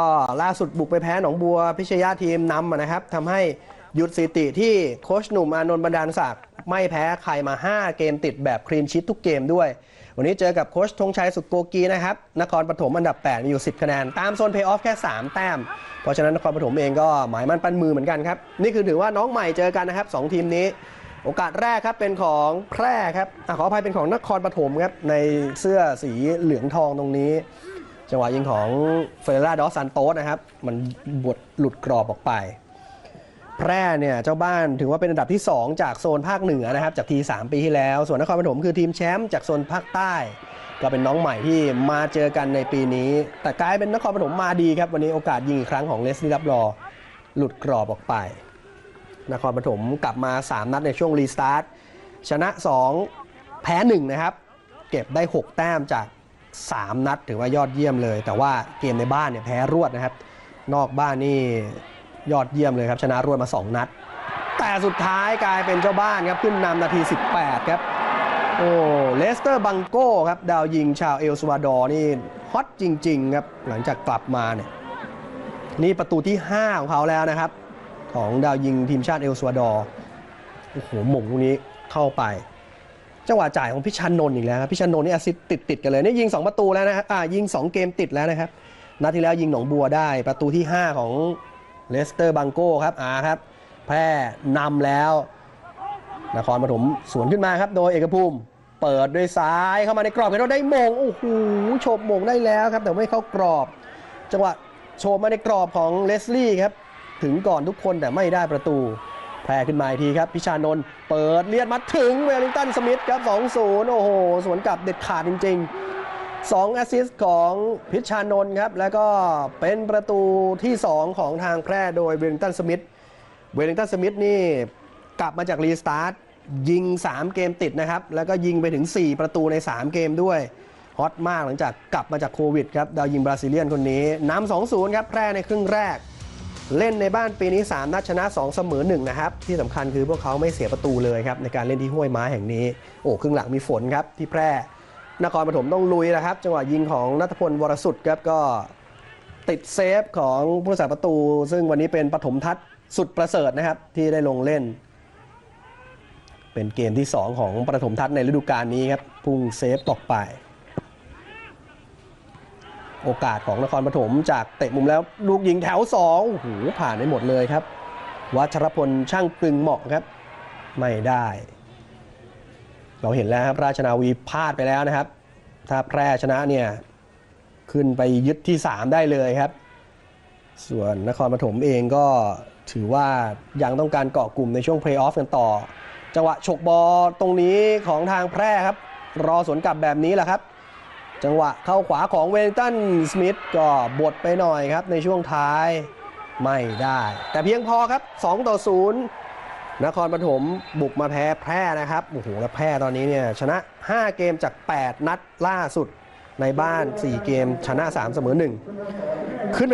ก็ล่าสุดบุกไปแพ้หนองบัวพิชยาทีมนำนะครับทำให้หยุดสถิติที่โค้ชหนุ่มอานนท์บรรดาศักดิ์ไม่แพ้ใครมา 5 เกมติดแบบคลีนชิตทุกเกมด้วย วันนี้เจอกับโค้ชธงชัยสุดโกกีนะครับนครปฐมอันดับ 8 มีอยู่ 10 คะแนน ตามโซนเพย์ออฟแค่ 3 แต้ม เพราะฉะนั้นนครปฐมเองก็หมายมั่นปั้นมือเหมือนกันครับ นี่คือถือว่าน้องใหม่เจอกันนะครับสองทีมนี้ โอกาสแรกครับเป็นของแพร่ครับอขออภัยเป็นของนครปฐมครับในเสื้อสีเหลืองทองตรงนี้ จังหวะยิงของเฟเรล่าดอสซันโตสนะครับ มันบวดหลุดกรอบออกไป แพร่เนี่ยเจ้าบ้านถือว่าเป็นอันดับที่ 2 จากโซนภาคเหนือนะครับ จากที 3 ปีที่แล้ว ส่วนนครปฐมคือทีมแชมป์จากโซนภาคใต้ ก็เป็นน้องใหม่ที่มาเจอกันในปีนี้ แต่กลายเป็นนครปฐมมาดีครับ วันนี้โอกาสยิงอีกครั้งของเลสลี่รับรอ หลุดกรอบออกไป นครปฐมกลับมา 3 นัดในช่วงรีสตาร์ทชนะ 2 แพ้1นะครับเก็บได้ 6 แต้มจาก 3 นัด ถือว่ายอดเยี่ยมเลย แต่ว่าเกมในบ้านเนี่ยแพ้รวดนะครับ นอกบ้านนี่ยอดเยี่ยมเลยครับ ชนะรวดมา 2 นัด แต่สุดท้ายกลายเป็นเจ้าบ้านครับ ขึ้นนำนาที 18 ครับ โอ้เลสเตอร์บังโก้ครับ ดาวยิงชาวเอลซาวาดอร์นี่ฮอตจริง ๆ ครับ หลังจากกลับมาเนี่ยนี่ประตูที่ 5 ของเขาแล้วนะครับ ของดาวยิงทีมชาติเอลซาวาดอร์โอ้โหหม่งลูกนี้เข้าไป จังหวะจ่ายของพิชันนนท์อีกแล้วครับพิชันนนท์นี่อสซิตติดติดกันเลยนี่ยิง 2 ประตูแล้วนะครับอ่ายิง 2 เกมติดแล้วนะครับนัดที่แล้วยิงหนองบัวได้ประตูที่ 5 ของเลสเตอร์บังโก้ครับอ่าครับ แพร่นำแล้ว นครปฐมสวนขึ้นมาครับ โดยเอกภูมิ เปิดด้วยซ้ายเข้ามาในกรอบเห็นเราได้มงโอ้โหโฉบมงได้แล้วครับ แต่ไม่เข้ากรอบ จังหวะโฉบมาในกรอบของเลสลี่ครับถึงก่อนทุกคนแต่ไม่ได้ประตู แพร่ขึ้นมาอีกทีครับ พิชานนท์เปิดเลียดมาถึงเวลลิงตันสมิธครับ 2-0 โอ้โห สวนกลับเด็ดขาดจริง ๆ 2 แอสซิสต์ของพิชานนท์ครับ แล้วก็เป็นประตูที่ 2 ของทางแพร่โดยเวลลิงตันสมิธเวลลิงตันสมิธนี่กลับมาจากรีสตาร์ทยิง 3 เกมติดนะครับ แล้วก็ยิงไปถึง 4 ประตูใน 3 เกมด้วยฮอตมากหลังจากกลับมาจากโควิดครับดาวยิงบราซิเลียนคนนี้นำ2-0 ครับแพร่ในครึ่งแรก เล่นในบ้านปีนี้ 3 นัดชนะ 2 เสมอ1นะครับ ที่สำคัญคือพวกเขาไม่เสียประตูเลยครับ ในการเล่นที่ห้วยม้าแห่งนี้ โอ้ครึ่งหลังมีฝนครับ ที่แพร่ นครปฐมต้องลุยนะครับ จังหวะยิงของนัทพลวรสุดครับก็ติดเซฟของผู้รักษาประตู ซึ่งวันนี้เป็นปฐมทัศน์สุดประเสริฐนะครับ ที่ได้ลงเล่น เป็นเกมที่ 2 ของปฐมทัศน์ในฤดูกาลนี้ครับพุ่งเซฟตกไป โอกาสของนครปฐมจากเตะมุมแล้วลูกยิงแถว2โอ้โหผ่านได้หมดเลยครับ วัชรพลช่างกลึงเหมาะครับ ไม่ได้ เราเห็นแล้วครับราชนาวีพลาดไปแล้วนะครับ ถ้าแพร่ชนะเนี่ยขึ้นไปยึดที่ 3 ได้เลยครับ ส่วนนครปฐมเองก็ถือว่ายังต้องการเกาะกลุ่มในช่วงเพลย์ออฟกันต่อ จังหวะฉกบอลตรงนี้ของทางแพร่ครับ รอสวนกลับแบบนี้แหละครับ จังหวะเข้าขวาของเวลตันสมิธก็บดไปหน่อยครับในช่วงท้ายไม่ได้ แต่เพียงพอครับ 2 ต่อ 0 นครปฐมบุกมาแพ้แพร่นะครับโอ้โหแล้วแพร่ตอนนี้เนี่ยชนะ 5 เกมจาก 8 นัดล่าสุดในบ้าน 4 เกมชนะ 3 เสมอ 1 ขึ้นไป